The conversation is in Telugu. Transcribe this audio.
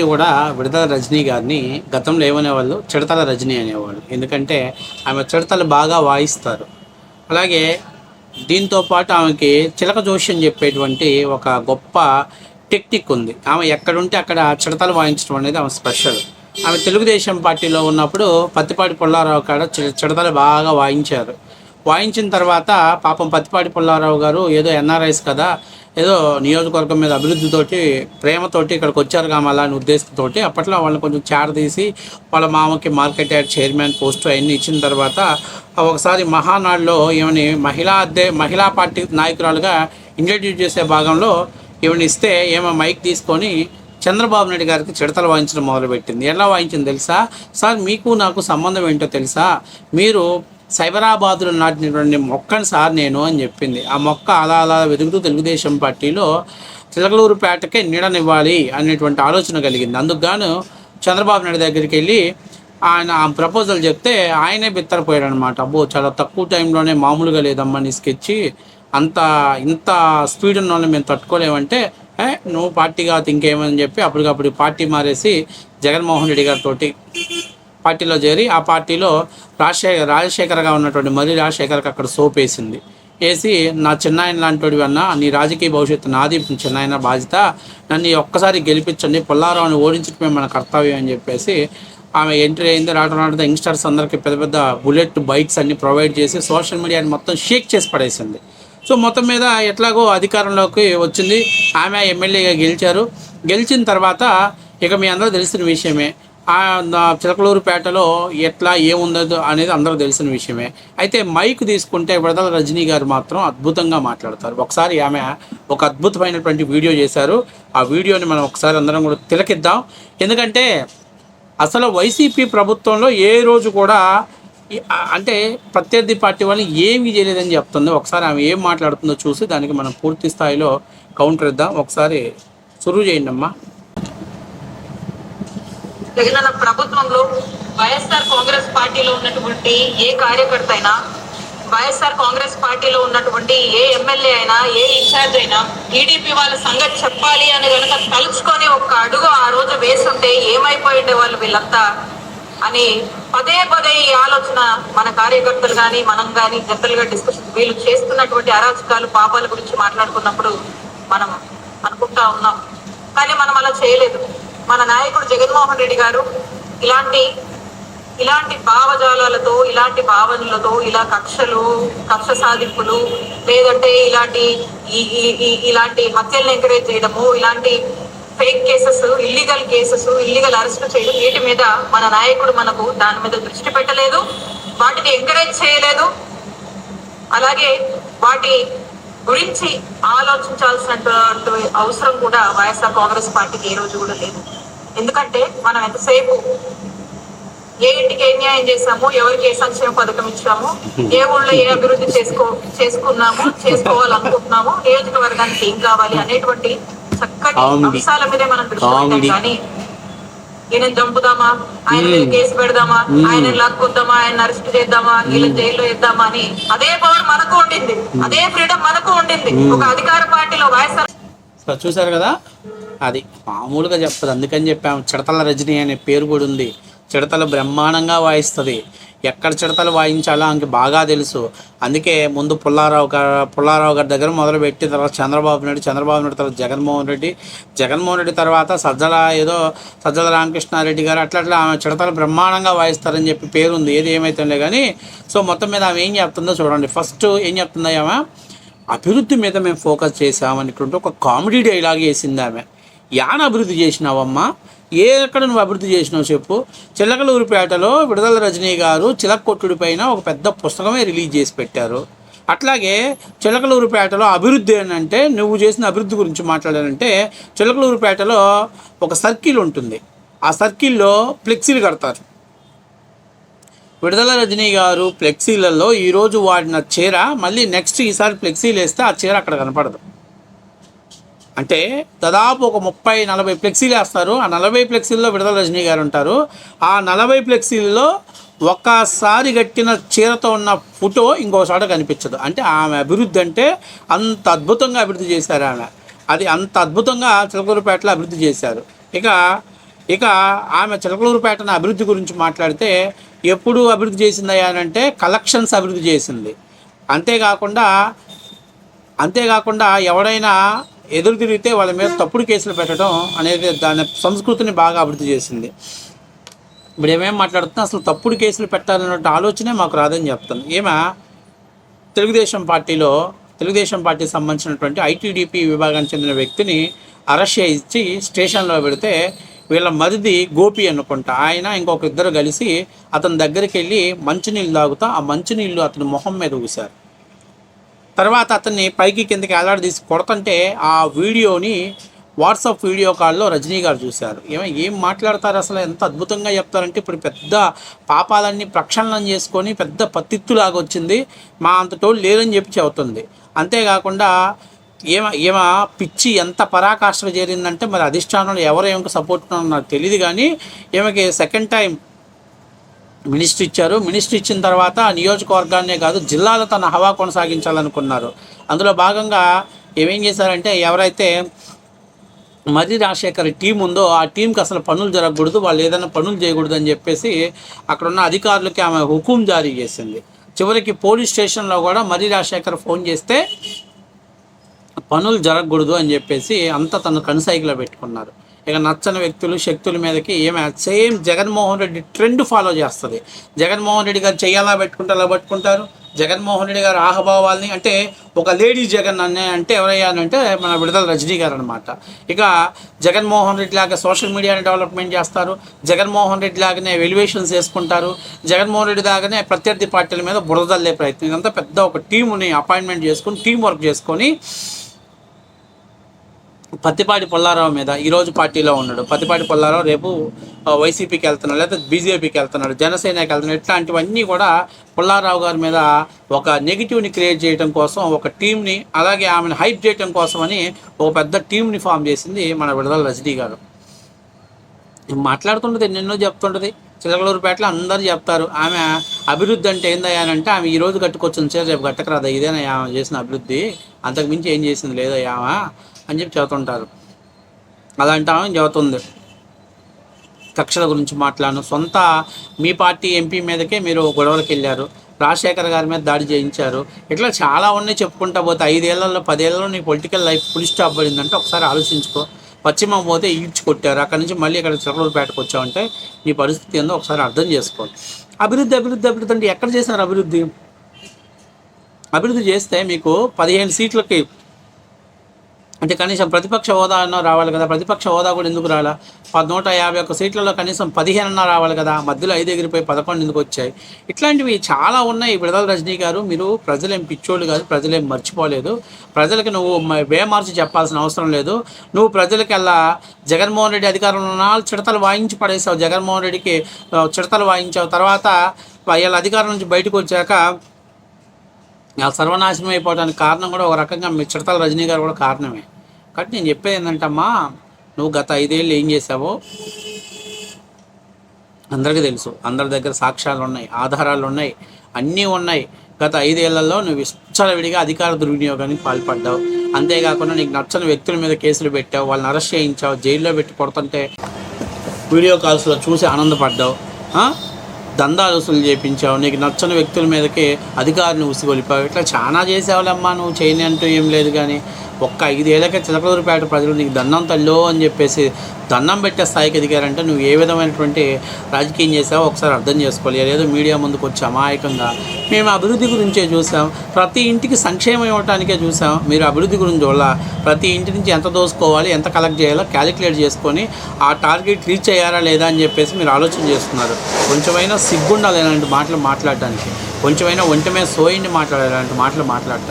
కూడా విడతల రజనీ గారిని గతంలో ఏమనేవాళ్ళు? చిడతల రజనీ అనేవాళ్ళు. ఎందుకంటే ఆమె చిడతలు బాగా వాయిస్తారు. అలాగే దీంతో పాటు ఆమెకి చిలక జోష్యం చెప్పేటువంటి ఒక గొప్ప టెక్నిక్ ఉంది. ఆమె ఎక్కడుంటే అక్కడ చిడతలు వాయించడం అనేది ఆమె స్పెషల్. ఆమె తెలుగుదేశం పార్టీలో ఉన్నప్పుడు పత్తిపాటి పుల్లారావు కాడ చిడతలు బాగా వాయించారు. వాయించిన తర్వాత పాపం పత్తిపాటి పుల్లారావు గారు ఏదో ఎన్ఆర్ఐస్ కదా ఏదో నియోజకవర్గం మీద అభివృద్ధితోటి ప్రేమతోటి ఇక్కడికి వచ్చారు కామాలా అనే ఉద్దేశంతోటి అప్పట్లో వాళ్ళని కొంచెం చేరదీసి వాళ్ళ మామకి మార్కెట్ యార్డ్ చైర్మన్ పోస్ట్ అవన్నీ ఇచ్చిన తర్వాత ఒకసారి మహానాడులో ఈమెని మహిళా అద్దె మహిళా పార్టీ నాయకురాలుగా ఇంట్రడ్యూస్ చేసే భాగంలో ఈమెను ఇస్తే ఏమో మైక్ తీసుకొని చంద్రబాబు నాయుడు గారికి చిడతలు వాయించడం మొదలుపెట్టింది. ఎలా వాయించింది తెలుసా? సార్ మీకు నాకు సంబంధం ఏంటో తెలుసా? మీరు సైబరాబాద్లో నాటినటువంటి మొక్కని సార్ నేను అని చెప్పింది. ఆ మొక్క అలా అలా వెతుకుతూ తెలుగుదేశం పార్టీలో చిలకలూరుపేటకే నీడనివ్వాలి అనేటువంటి ఆలోచన కలిగింది. అందుకుగాను చంద్రబాబు నాయుడు దగ్గరికి వెళ్ళి ఆయన ఆ ప్రపోజల్ చెప్తే ఆయనే బిత్తరపోయాడు అనమాట అబ్బో చాలా తక్కువ టైంలోనే మామూలుగా లేదమ్మా నీ స్కెచ్. అంత ఇంత స్పీడ్ ఉన్న వాళ్ళని మేము తట్టుకోలేమంటే నువ్వు పార్టీ కాదు ఇంకేమని చెప్పి అప్పటికప్పుడు పార్టీ మారేసి జగన్మోహన్ రెడ్డి గారితో పార్టీలో చేరి ఆ పార్టీలో రాజశేఖర్ రాజశేఖర్గా ఉన్నటువంటి మరి రాజశేఖర్కి అక్కడ సోప్ వేసింది వేసి నా చిన్నాయన లాంటి నీ రాజకీయ భవిష్యత్తు నాది చిన్నాయన బాధ్యత. నన్ను ఒక్కసారి గెలిపించండి పుల్లారావుని ఓడించడమే మన కర్తవ్యం అని చెప్పేసి ఆమె ఎంట్రీ అయింది. రావడం రావడం యంగ్స్టర్స్ అందరికీ పెద్ద పెద్ద బుల్లెట్ బైక్స్ అన్ని ప్రొవైడ్ చేసి సోషల్ మీడియాని మొత్తం షేక్ చేసి పడేసింది. సో మొత్తం మీద ఎట్లాగో అధికారంలోకి వచ్చింది. ఆమె ఎమ్మెల్యేగా గెలిచారు. గెలిచిన తర్వాత ఇక మీ అందరూ తెలిసిన విషయమే. చిలకలూరుపేటలో ఎట్లా ఏముందో అనేది అందరూ తెలిసిన విషయమే. అయితే మైక్ తీసుకుంటే విడదల రజనీ గారు మాత్రం అద్భుతంగా మాట్లాడతారు. ఒకసారి ఆమె ఒక అద్భుతమైనటువంటి వీడియో చేశారు. ఆ వీడియోని మనం ఒకసారి అందరం కూడా తిలకిద్దాం. ఎందుకంటే అసలు వైసీపీ ప్రభుత్వంలో ఏ రోజు కూడా అంటే ప్రత్యర్థి పార్టీ వాళ్ళని ఏమీ చేయలేదని చెప్తుంది. ఒకసారి ఆమె ఏం మాట్లాడుతుందో చూసి దానికి మనం పూర్తి స్థాయిలో కౌంటర్ ఇద్దాం. ఒకసారి సురువు చేయండి అమ్మా జగనన్న ప్రభుత్వంలో వైఎస్ఆర్ కాంగ్రెస్ పార్టీలో ఉన్నటువంటి ఏ కార్యకర్త అయినా వైఎస్ఆర్ కాంగ్రెస్ పార్టీలో ఉన్నటువంటి ఏ ఎమ్మెల్యే అయినా ఏ ఇన్ఛార్జ్ అయినా టీడీపీ వాళ్ళ సంగతి చెప్పాలి అని కనుక తలుచుకొని ఒక అడుగు ఆ రోజు వేస్తుంటే ఏమైపోయి ఉండే వాళ్ళు వీళ్ళంతా అని పదే పదే ఈ ఆలోచన మన కార్యకర్తలు కానీ మనం కానీ జనరల్గా డిస్కషన్ వీళ్ళు చేస్తున్నటువంటి అరాచకాలు పాపాల గురించి మాట్లాడుకున్నప్పుడు మనం అనుకుంటా ఉన్నాం. కానీ మనం అలా చేయలేదు. మన నాయకుడు జగన్మోహన్ రెడ్డి గారు ఇలాంటి ఇలాంటి భావజాలాలతో ఇలాంటి భావనలతో ఇలా కక్షలు కక్ష సాధింపులు లేదంటే ఇలాంటి ఈ- ఇలాంటి హత్యలను ఎంకరేజ్ చేయడము ఇలాంటి fake cases illegal cases illegal arrest చేయడం వీటి మీద మన నాయకుడు మనకు దాని మీద దృష్టి పెట్టలేదు. వాటిని ఎంకరేజ్ చేయలేదు. అలాగే వాటి గురించి ఆలోచించాల్సినటువంటి అవసరం కూడా వైఎస్ఆర్ కాంగ్రెస్ పార్టీకి ఏ రోజు కూడా లేదు ఎందుకంటే మనం ఎంతసేపు ఏ ఇంటికి ఏ న్యాయం చేశాము ఎవరికి ఏ సంక్షేమ పథకం ఇచ్చాము ఏ ఊళ్ళో ఏ అభివృద్ధి చేసుకో చేసుకున్నాము చేసుకోవాలనుకుంటున్నాము నియోజకవర్గానికి ఏం కావాలి అనేటువంటి చక్కటి. అంశాల మీదే మనం దృష్టి. కానీ ఈయన చంపుదామా? ఆయన మీద కేసు పెడదామా? ఆయన లాక్కొద్దామా ఆయన అరెస్ట్ చేద్దామా? వీళ్ళ జైల్లో వేద్దామా అని. అదే పవర్ మనకు ఉండింది. అదే ఫ్రీడమ్ మనకు ఉండింది. ఒక అధికార పార్టీలో వైఎస్ఆర్ సో చూశారు కదా? అది మామూలుగా చెప్పదు. అందుకని చెప్పాము. చిడతల రజనీ అనే పేరు కూడా ఉంది. చిడతలు బ్రహ్మాండంగా వాయిస్తుంది. ఎక్కడ చిడతలు వాయించాలో ఆమెకి బాగా తెలుసు. అందుకే ముందు పుల్లారావు గారు పుల్లారావు గారి దగ్గర మొదలుపెట్టి తర్వాత చంద్రబాబు నాయుడు చంద్రబాబు నాయుడు తర్వాత జగన్మోహన్ రెడ్డి జగన్మోహన్ రెడ్డి తర్వాత సజ్జల ఏదో సజ్జల రామకృష్ణారెడ్డి గారు అట్లా అట్లా ఆమె చిడతలు బ్రహ్మాండంగా వాయిస్తారని చెప్పి పేరు ఉంది ఏది ఏమైతుందే కానీ సో మొత్తం మీద ఆమె ఏం చెప్తుందో చూడండి. ఫస్ట్ ఏం చెప్తుందో ఆమె అభివృద్ధి మీద మేము ఫోకస్ చేసామనుకుంటూ ఒక కామెడీ డైలాగ్ వేసింది ఆమె. యాన అభివృద్ధి చేసినావమ్మా ఏ ఎక్కడ నువ్వు అభివృద్ధి చేసినావు చెప్పు. చిలకలూరిపేటలో విడుదల రజనీ గారు చిలకొట్టుడి పైన ఒక పెద్ద పుస్తకమే రిలీజ్ చేసి పెట్టారు. అట్లాగే చిలకలూరుపేటలో అభివృద్ధి ఏంటంటే నువ్వు చేసిన అభివృద్ధి గురించి మాట్లాడాలంటే చిలకలూరుపేటలో ఒక సర్కిల్ ఉంటుంది. ఆ సర్కిల్లో ఫ్లెక్సీలు కడతారు. విడుదల రజనీ గారు ఫ్లెక్సీలలో ఈరోజు వాడిన చీర మళ్ళీ నెక్స్ట్ ఈసారి ఫ్లెక్సీలు వేస్తే ఆ చీర అక్కడ కనపడదు. అంటే దాదాపు ఒక ముప్పై నలభై ఫ్లెక్సీలు వేస్తారు. ఆ నలభై ఫ్లెక్సీల్లో విడుదల రజనీ గారు ఉంటారు. ఆ నలభై ఫ్లెక్సీల్లో ఒక్కసారి కట్టిన చీరతో ఉన్న ఫోటో ఇంకోసారి కనిపించదు. అంటే ఆమె అభివృద్ధి అంటే అంత అద్భుతంగా అభివృద్ధి చేశారు ఆమె. అది అంత అద్భుతంగా చిలకలూరుపేటలో అభివృద్ధి చేశారు. ఇక ఇక ఆమె చిలకలూరుపేటను అభివృద్ధి గురించి మాట్లాడితే ఎప్పుడు అభివృద్ధి చేసింది అని అంటే కలెక్షన్స్ అభివృద్ధి చేసింది. అంతేకాకుండా అంతేకాకుండా ఎవడైనా ఎదురు తిరిగితే వాళ్ళ మీద తప్పుడు కేసులు పెట్టడం అనేది దాని సంస్కృతిని బాగా అభివృద్ధి చేసింది. ఇప్పుడు ఏమేమి మాట్లాడుతున్నా అసలు తప్పుడు కేసులు పెట్టాలన్నట్టు ఆలోచనే మాకు రాదని చెప్తాను. ఏమా? తెలుగుదేశం పార్టీలో తెలుగుదేశం పార్టీకి సంబంధించినటువంటి ఐటీడీపీ విభాగానికి చెందిన వ్యక్తిని అరెస్ట్ చేయించి స్టేషన్లో పెడితే వీళ్ళ మరిది గోపి అనుకుంటా ఆయన ఇంకొక ఇద్దరు కలిసి అతని దగ్గరికి వెళ్ళి మంచినీళ్ళు తాగుతా ఆ మంచినీళ్ళు అతని మొహం మీద ఊశారు. తర్వాత అతన్ని పైకి కిందకి తీసి కొడుతుంటే ఆ వీడియోని వాట్సాప్ వీడియో కాల్లో రజనీ గారు చూశారు. ఏమో ఏం మాట్లాడతారు అసలు? ఎంత అద్భుతంగా చెప్తారంటే ఇప్పుడు పెద్ద పాపాలన్నీ ప్రక్షాళనం చేసుకొని పెద్ద పత్తిత్తులాగా వచ్చింది. మా అంతటోళ్ళు లేరని చెప్పి చెబుతుంది. అంతేకాకుండా ఏమ ఏమ పిచ్చి ఎంత పరాకాష్ఠకు చేరిందంటే మరి అధిష్టానంలో ఎవరు ఏమో సపోర్ట్ ఉన్నారో తెలియదు కానీ ఈమెకి సెకండ్ టైం మినిస్ట్రీ ఇచ్చారు. మినిస్ట్రీ ఇచ్చిన తర్వాత నియోజకవర్గాన్నే కాదు జిల్లాలో తన హవా కొనసాగించాలనుకున్నారు. అందులో భాగంగా ఏమేం చేశారంటే ఎవరైతే మర్రి రాజశేఖర్ టీం ఉందో ఆ టీంకి అసలు పనులు జరగకూడదు వాళ్ళు ఏదైనా పనులు చేయకూడదు అని చెప్పేసి అక్కడ ఉన్న అధికారులకి ఆమె హుకుం జారీ చేసింది. చివరికి పోలీస్ స్టేషన్లో కూడా మర్రి రాజశేఖర్ ఫోన్ చేస్తే పనులు జరగకూడదు అని చెప్పేసి అంతా తను కనుసైకిలో పెట్టుకున్నారు. ఇక నచ్చని వ్యక్తులు శక్తుల మీదకి ఏమి same Jaganmohan Reddy trend follow చేస్తుంది. జగన్మోహన్ రెడ్డి గారు చేయాలా పెట్టుకుంటే అలా పట్టుకుంటారు? జగన్మోహన్ రెడ్డి గారు ఆహభావాల్ని అంటే ఒక లేడీ జగన్ అనే అంటే ఎవరయ్యానంటే మన విడుదల రజనీ గారు అనమాట ఇక జగన్మోహన్ రెడ్డి లాగా సోషల్ మీడియాని డెవలప్మెంట్ చేస్తారు. జగన్మోహన్ రెడ్డి లాగానే వెలివేషన్స్ వేసుకుంటారు జగన్మోహన్ రెడ్డి లాగానే ప్రత్యర్థి పార్టీల మీద బురదల్లే ప్రయత్నం. ఇదంతా పెద్ద ఒక టీముని అపాయింట్మెంట్ చేసుకొని టీం వర్క్ చేసుకొని పత్తిపాటి పుల్లారావు మీద ఈరోజు పార్టీలో ఉన్నాడు. పత్తిపాటి పుల్లారావు రేపు వైసీపీకి వెళ్తున్నాడు లేదా బీజేపీకి వెళ్తున్నాడు జనసేనకి వెళ్తున్నాడు ఇట్లాంటివన్నీ కూడా పుల్లారావు గారి మీద ఒక నెగిటివ్ని క్రియేట్ చేయడం కోసం ఒక టీంని అలాగే ఆమెను హైప్ చేయడం కోసమని ఒక పెద్ద టీంని ఫామ్ చేసింది మన విడుదల రజనీ గారు. మాట్లాడుతుంటుంది ఎన్నెన్నో చెప్తుంటుంది. చిలకలూరుపేటలో అందరూ చెప్తారు ఆమె అభివృద్ధి అంటే ఏందయ్యానంటే ఆమె ఈ రోజు కట్టుకొచ్చిన చీర రేపు కట్టకరాదా? ఇదేనా ఆమె చేసిన అభివృద్ధి అంతకుమించి ఏం చేసింది లేదయ్యా ఆమె? అని చెప్పి చెబుతుంటారు. అలాంటి ఆమె చెబుతుంది. కక్షల గురించి మాట్లాడను. సొంత మీ పార్టీ ఎంపీ మీదకే మీరు గొడవలకు వెళ్ళారు. రాజశేఖర్ గారి మీద దాడి చేయించారు. ఇట్లా చాలా ఉన్నాయి చెప్పుకుంటా పోతే. ఐదేళ్ళలో పదేళ్ళలో నీ పొలిటికల్ లైఫ్ ఫుల్ స్టాప్ పడిందంటే ఒకసారి ఆలోచించుకో. పశ్చిమం పోతే ఈడ్చి కొట్టారు. అక్కడి నుంచి మళ్ళీ ఇక్కడ చిలకలూరుపేటకు వచ్చామంటే నీ పరిస్థితి ఏందో ఒకసారి అర్థం చేసుకో. అభివృద్ధి అభివృద్ధి అభివృద్ధి అంటే ఎక్కడ చేసినారు అభివృద్ధి? అభివృద్ధి చేస్తే మీకు పదిహేను సీట్లకి అంటే కనీసం ప్రతిపక్ష హోదా అన్న రావాలి కదా. ప్రతిపక్ష హోదా కూడా ఎందుకు రాలా? పది నూట యాభై ఒక్క సీట్లలో కనీసం పదిహేను అన్న రావాలి కదా. మధ్యలో ఐదు ఎగిరిపోయి పదకొండు ఎందుకు వచ్చాయి? ఇట్లాంటివి చాలా ఉన్నాయి విడదల రజనీ గారు. మీరు ప్రజలేం పిచ్చోళ్ళు కాదు ప్రజలేం మర్చిపోలేదు. ప్రజలకు నువ్వు వేమార్చి చెప్పాల్సిన అవసరం లేదు. నువ్వు ప్రజలకల్లా జగన్మోహన్ రెడ్డి అధికారంలో ఉన్న చిడతలు వాయించి పడేసావు జగన్మోహన్ రెడ్డికి చిడతలు వాయించావు. తర్వాత వీళ్ళ అధికారం నుంచి బయటకు వచ్చాక ఆ సర్వనాశనం అయిపోవడానికి కారణం కూడా ఒక రకంగా మీ రజనీ గారు కూడా కారణమే. కాబట్టి నేను చెప్పేది ఏంటంటే అమ్మా నువ్వు గత ఐదేళ్ళు ఏం చేసావో అందరికీ తెలుసు. అందరి దగ్గర సాక్ష్యాలు ఉన్నాయి ఆధారాలు ఉన్నాయి అన్నీ ఉన్నాయి. గత ఐదేళ్ళలో నువ్వు విచ్చలవిడిగా అధికార దుర్వినియోగానికి పాల్పడ్డావు. అంతేకాకుండా నీకు నచ్చని వ్యక్తుల మీద కేసులు పెట్టావు వాళ్ళని అరెస్ట్ చేయించావు జైల్లో పెట్టి కొడుతుంటే వీడియో కాల్స్లో చూసి ఆనందపడ్డావు. దందాలు వసూలు చేయించావు నీకు నచ్చని వ్యక్తుల మీదకి అధికారిని ఉసిగొలిపావు ఇట్లా చాలా చేసావులమ్మా నువ్వు చేయని అంటూ ఏం లేదు కానీ ఒక్క ఐదేళ్ళకే చిలకలూరుపేట ప్రజలు నీకు దండం తల్లో అని చెప్పేసి దండం పెట్టే స్థాయికి ఎదిగారంటే నువ్వు ఏ విధమైనటువంటి రాజకీయం చేసావో ఒకసారి అర్థం చేసుకోవాలి. ఏదో మీడియా ముందుకు వచ్చి అమాయకంగా మేము అభివృద్ధి గురించే చూసాం. ప్రతి ఇంటికి సంక్షేమం ఇవ్వటానికే చూసాం. మీరు అభివృద్ధి గురించి వల్ల ప్రతి ఇంటి నుంచి ఎంత దోసుకోవాలి ఎంత కలెక్ట్ చేయాలో క్యాలిక్యులేట్ చేసుకొని ఆ టార్గెట్ రీచ్ అయ్యారా లేదా అని చెప్పేసి మీరు ఆలోచన చేస్తున్నారు. కొంచెమైనా సిగ్గుండాలి ఇలాంటి మాటలు మాట్లాడటానికి. కొంచెమైనా ఒంటమే మీద సోయిండి మాట్లాడాలి ఇలాంటి మాటలు మాట్లాడటానికి.